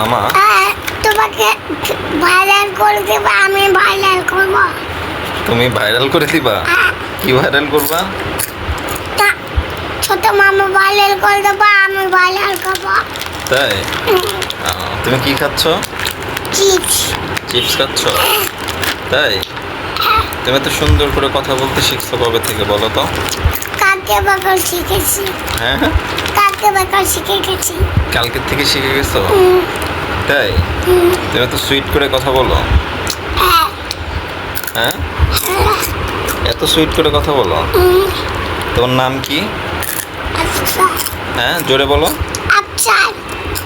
মামা। হ্যাঁ, তোমাকে ভাইরাল করে দেবো আমি ভাইরাল করব। তুমি ভাইরাল করে দিবা? হ্যাঁ, কি ভাইরাল করবা? তা ছোট মামা ভাইরাল করে দেবো আমি ভাইরাল করব। তাই? তুমি কি খাচ্ছ? চিপস। চিপস খাচ্ছ? তাই? তুমি এত সুন্দর করে কথা বলতে শিখছো কবে থেকে বলো তো? কালকে বাকর শিখেছি। হ্যাঁ কাকে বাকর শিখে গেছি। কালকের থেকে শিখে গেছো? হুম, তুমি এত সুইট করে কথা বলো। হ্যাঁ, হ্যাঁ? এত সুইট করে কথা বলো। তোমার নাম কি? হ্যাঁ জোরে বলো।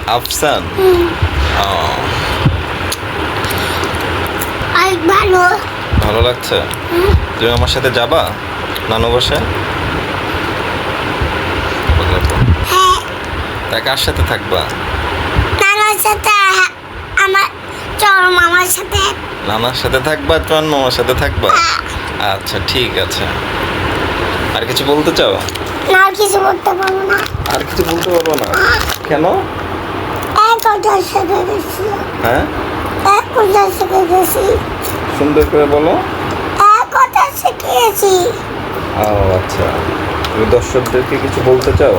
আফসান। ও। ভালো। ভালো লাগছে? তুমি আমার সাথে যাবা? নানু বসে? হ্যাঁ। তা কার সাথে থাকবা? সাথে আমার চড় মামার সাথে। নানার সাথে থাকবা চন মামার সাথে থাকবা। হ্যাঁ, আচ্ছা ঠিক আছে। আর কিছু বলতে চাও? না আর কিছু করতে পারব না। আর কিছু বলতে পারব না? কেন? হ্যাঁ? সুন্দর করে বলো। এক কথা শিখিয়েছি। ও আচ্ছা। তুমি দর্শকদেরকে কিছু বলতে চাও?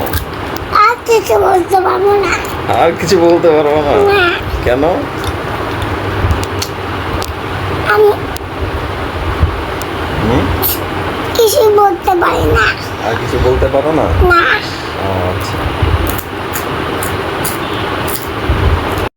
আর কিছু বলতে পারব না। আর কিছু বলতে পারব না। কেন আমি হুম কিছু বলতে পারি না। আর কিছু বলতে পারো না? না। আচ্ছা।